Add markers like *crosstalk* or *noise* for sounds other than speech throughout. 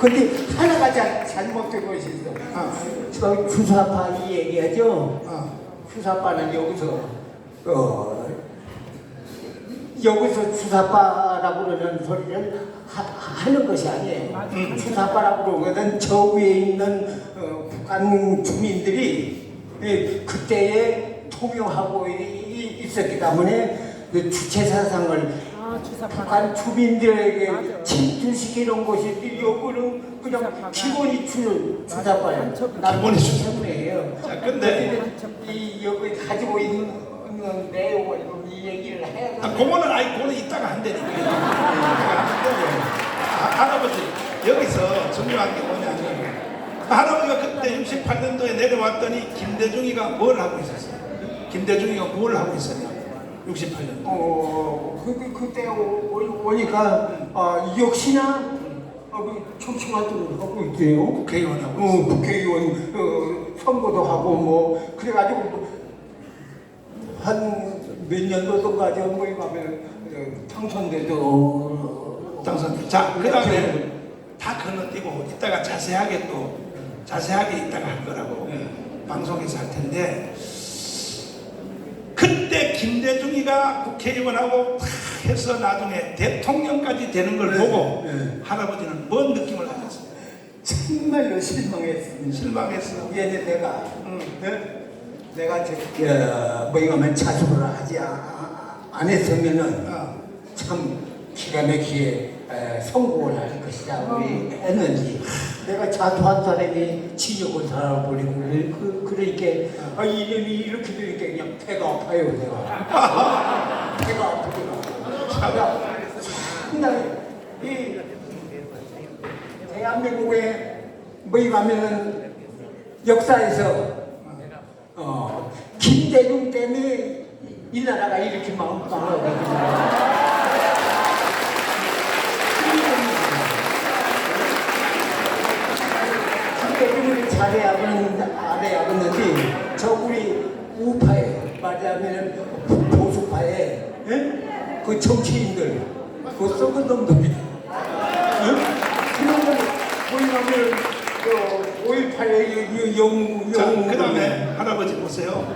근데 하나가 잘, 잘못되고 있어. 어, 저 주사파 이 얘기하죠. 어, 주사파는 여기서 어, 여기서 주사파라고 그러는 소리를 하, 하는 것이 아니에요. 주사파라고 그러거든 저 위에 있는 어, 북한 주민들이 예, 그때에 통용하고 있었기 때문에 그 주체 사상을 아, 주민들에게. 침투시키는 것이 여기는 그냥. 기본이 주 주사파예요. 기본이 주- 때문에요. 자, 근데 이 여기 가지고 있는 내용을 이 얘기를 해야 아, 돼. 그거는 아이 그거는 이따가. 이따가 한다고. 아, 할아버지 여기서 중요한 게 뭐냐면 할아버지가 그때 68년도에 내려왔더니 김대중이가 뭘 하고 있었어요? 김대중이가 뭘 하고 있었냐? 68년. 어, 그, 그, 그때 오, 오- 오니까 어, 역시나 어, 그 정치 활동을 하고 있대요. 국회의원하고 어. 국회의원 어, 선거도 하고 뭐 그래가지고 한몇 년도까지 뭐에 가면 어, 당선돼도 당선. 자, 그 다음에 다 건너뛰고 이따가 자세하게 또 자세하게 이따가 할 거라고 네. 방송에서 할 텐데 김대중이가 국회의원하고 다 해서 나중에 대통령까지 되는 걸 네, 보고 네. 할아버지는 뭔 느낌을 가졌어요? 정말로 실망했습니다. 실망했어. 이제 내가 응. 네? 내가 저 어, 뭐이 가면 자수를 하지 아- 안 했으면은 어. 참 기가 막히게 에, 성공을 할 것이다 우리 했는지. 내가 자수한 사람이 지역을 살아버리고 그래- 그, 그러니까 아, 이름이 이렇게 되니까 그냥 배가 아파요 내가. *laughs* 배가 아프더라고. 상당히 이 대한민국에 뭐이 가면은 역사에서 어, 김대중 때문에 이 나라가 이렇게 망- 망하거든요. 김대중을 잘해야겠는데, 알아야겠는데, 저 우리 말하자면 보수파에, 예? 그 정치인들, 그 썩은 놈들이, 예? 그런 걸, 그, 5.18의 영, 자, 영, 그 다음에 할아버지 보세요.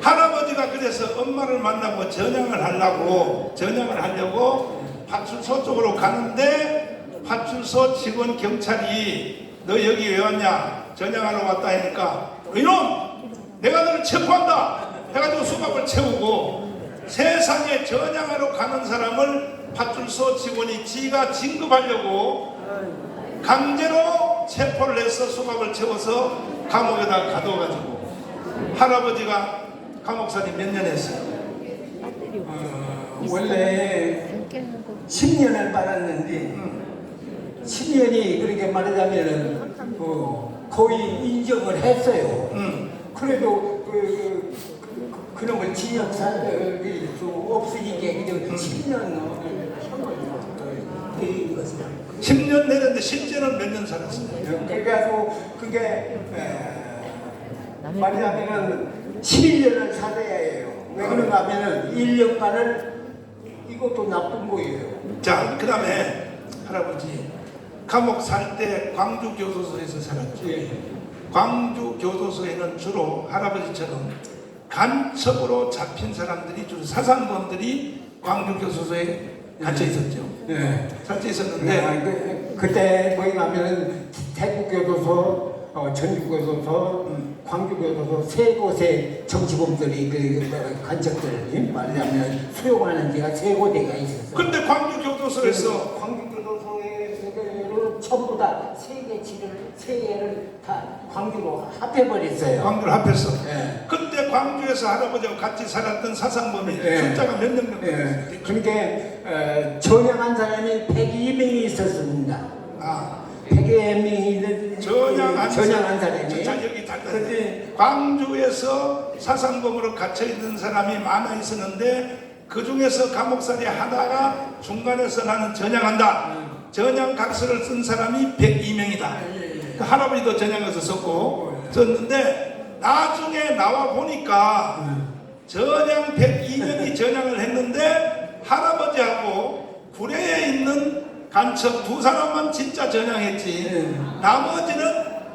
할아버지가 그래서 엄마를 만나고 전향을 하려고 전향을 하려고 파출소 쪽으로 가는데 파출소 직원 경찰이 너 여기 왜 왔냐 전향하러 왔다 하니까 이놈 내가 너를 체포한다 해가지고 수갑을 채우고 세상에 전향하러 가는 사람을 파출소 직원이 지가 진급하려고 강제로 체포를 해서 수갑을 채워서 감옥에다 가둬가지고 할아버지가 감옥살이 몇 년 했어요? 어, 원래 10년을 받았는데 10년이 그렇게 말하자면은 어, 거의 인정을 했어요. 음. 그래도 그, 그, 그, 그런 걸 진역 살릴 수 없으니까 그냥 10년 형을 내린 것이다. 10년 내렸는데 실제는 몇 년 살았어요? 그래가지고 그게 에, 말하자면은 11년을 살아야 해요. 왜 그런가 하면은 1년간을 이것도 나쁜 거예요. 자, 그 다음에 할아버지 감옥 살 때 광주 교도소에서 살았죠. 예. 광주 교도소에는 주로 할아버지처럼 간첩으로 잡힌 사람들이 주로 사상범들이 광주 교도소에 갇혀 있었죠. 네. 갇혀 네, 있었는데 그, 그때 뭐냐면은 태국교도소, 어, 전주교도소, 광주교도소 세 곳에 정치범들이 그, 그 간첩들 말하자면 수용하는 데가 세 곳에가 있었어. 근데 광주 교도소에서 광주교도소에 그 전부 다세 개치를 세 개를 다 광주로 합해버렸어요. 광주를 합해서 예. 그때 광주에서 할아버지와 같이 살았던 사상범이 예. 숫자가 몇 명 정도 예. 됐어요? 그러니까 어, 전향한 사람이 102명이 있었습니다. 아, 100명이 전향한, 전향한 사람이. 자, 여기 다 근데 광주에서 사상범으로 갇혀 있는 사람이 많아 있었는데 그 중에서 감옥살이 하다가 중간에서 나는 전향한다. 전향 각서를 쓴 사람이 102명이다. 그 할아버지도 전향해서 썼고 썼는데 나중에 나와 보니까 전향 102명이 *laughs* 전향을 했는데 할아버지하고 구례에 있는 간첩 두 사람만 진짜 전향했지. 네. 나머지는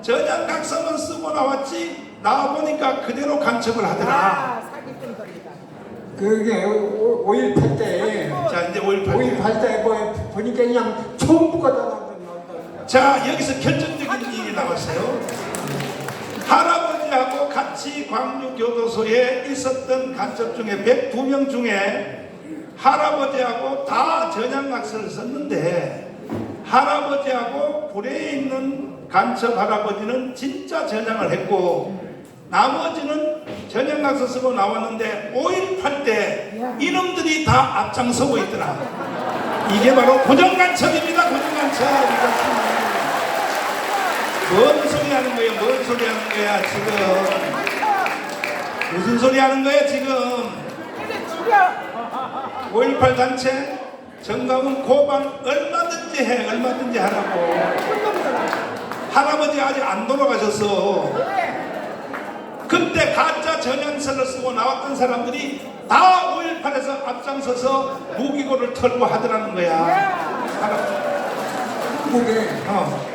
전향 각서만 쓰고 나왔지. 나와 보니까 그대로 간첩을 하더라. 아, 사기꾼들이다. 그게 5.18 때, 자 이제 5.18. 5.18 때 뭐, 보니까 그냥 전부가 다 나온다. 자 여기서 결정적인 일이 나왔어요. 할아버지하고 같이 광주 교도소에 있었던 간첩 중에 102명 중에 할아버지하고 다 전향각서를 썼는데 할아버지하고 불에 있는 간첩 할아버지는 진짜 전향을 했고 나머지는 전향각서 쓰고 나왔는데 5.18 때 이놈들이 다 앞장서고 있더라. 이게 바로 고정간첩입니다. 고정간첩. 뭔 소리 하는 거예요? 뭔 소리 하는 거야 지금? 무슨 소리 하는 거야 지금? 이래 죽여. 5.18 단체 정강훈 고반 얼마든지 해 얼마든지 하라고 할아버지 아직 안 돌아가셨어 그때 가짜 전향서를 쓰고 나왔던 사람들이 다 5.18에서 앞장서서 무기고를 털고 하더라는 거야 한국에 어,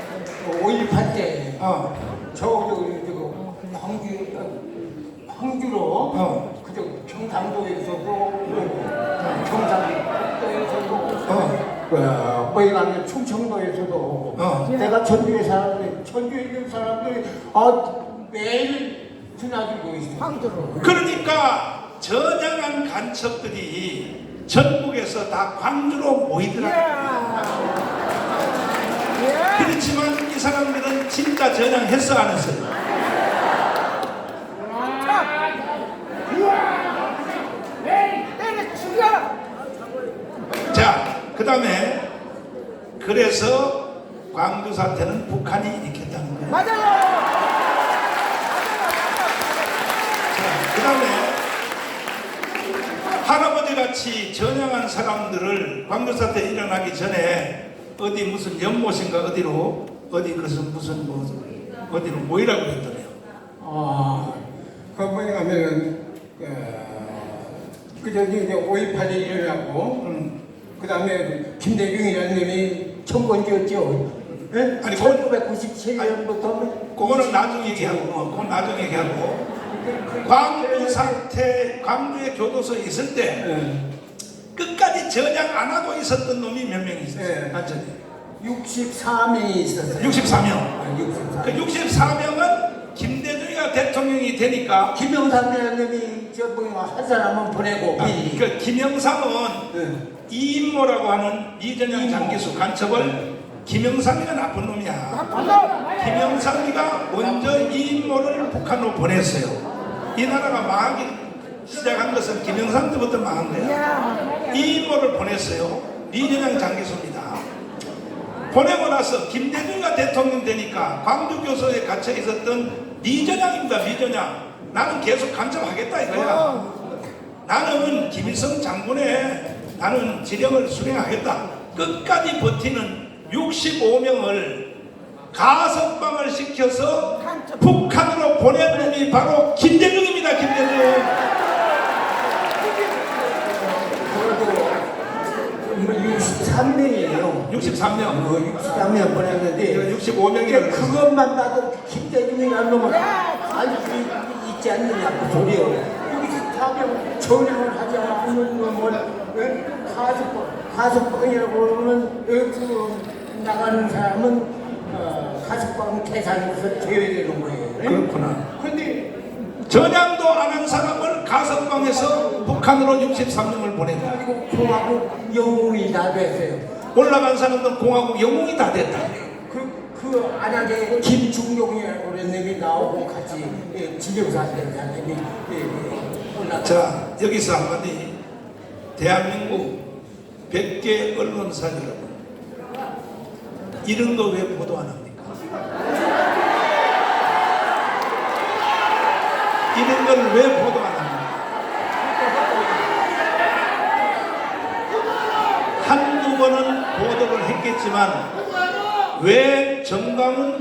5.18 때, 어, 저, 저, 저, 광주, 어, 광주로, 어. 그저 경상도에서도, 어, 경상도에서도, 어. 어, 거기 가면 충청도에서도, 어. 내가 전주에 사람들, 전주에 있는 사람들이, 아, 매일 드나들고 있어. 황주로. 그러니까 전향한 간첩들이 전국에서 다 광주로 모이더라. 이야. 이야. 그렇지만 이 사람들은 진짜 전향했어 안 했어? 때려 죽여. 자, 그 다음에 그래서 광주 사태는 북한이 일으켰다는 거예요. 맞아요. 그 다음에 할아버지 같이 전향한 사람들을 광주 사태 일어나기 전에 어디 무슨 연못인가 어디로 어디 무슨 무슨 뭐 어디로 모이라고 했더래요. 아, 그 뭐냐 하면은, 그, 저기 이제 5.18이 일어나고, 음. 그 다음에 김대중이라는 놈이 청건지였죠. 예? 아니, 1997년부터. 그거는 나중에 얘기하고, 어, 그건 나중에 얘기하고. 광주 사태, 광주의 교도소에 있을 때 예. 끝까지 전향 안 하고 있었던 놈이 몇명 있었어요? 네. 완전히. 64명이 있었어요. 64명. 아, 64. 그 64명은 김대중이가 대통령이 되니까 김영삼이라는 놈이 저 뭐야 한 사람은 보내고 아. 그 김영삼은 예. 이임모라고 하는 이전영. 장기수 간첩을 김영삼이가 나쁜 놈이야. 김영삼이가 먼저 이임모를 북한으로 보냈어요. 이 나라가 망하기 시작한 것은 김영삼 때부터 망한 거야. 이야. 이임모를 보냈어요. 이전영 장기수입니다. 보내고 나서 김대중이가 대통령 되니까 광주 교소에 갇혀 있었던 미전양입니다. 미전양. 나는 계속 간첩하겠다 이거야. 나는 김일성 장군의 나는 지령을 수행하겠다. 끝까지 버티는 65명을 가석방을 시켜서 보낸 놈이 바로 김대중입니다. 김대중. 그래도 63명이에요. 63명. 63명 보냈는데 65명이라는 그것만 봐도 김대중이라는 놈은 알수 있지 않느냐 그 소리요. 64명 전향을 하지 않는 놈을 왜 가석방 가석방이라고 하면 그 나가는 사람은 어, 가석방 계산에서 제외되는 거예요. 그렇구나. 근데 전향도 안 한 사람을 가석방에서 북한으로 63명을 보냈다. 공화국 영웅이 다 됐어요. 올라간 사람들은 공화국 영웅이 다 됐다. 그, 그 안약에 김중용이라고 놈이 나오고 같이 예, 지정사된 사람이 예, 예, 올라가. 자, 여기서 한마디. 대한민국 100개 언론사 여러분. 이런 거 왜 보도 안 합니까? 이런 걸 왜 보도 안 합니까? 한두 번은 보도를 했겠지만 왜 정강훈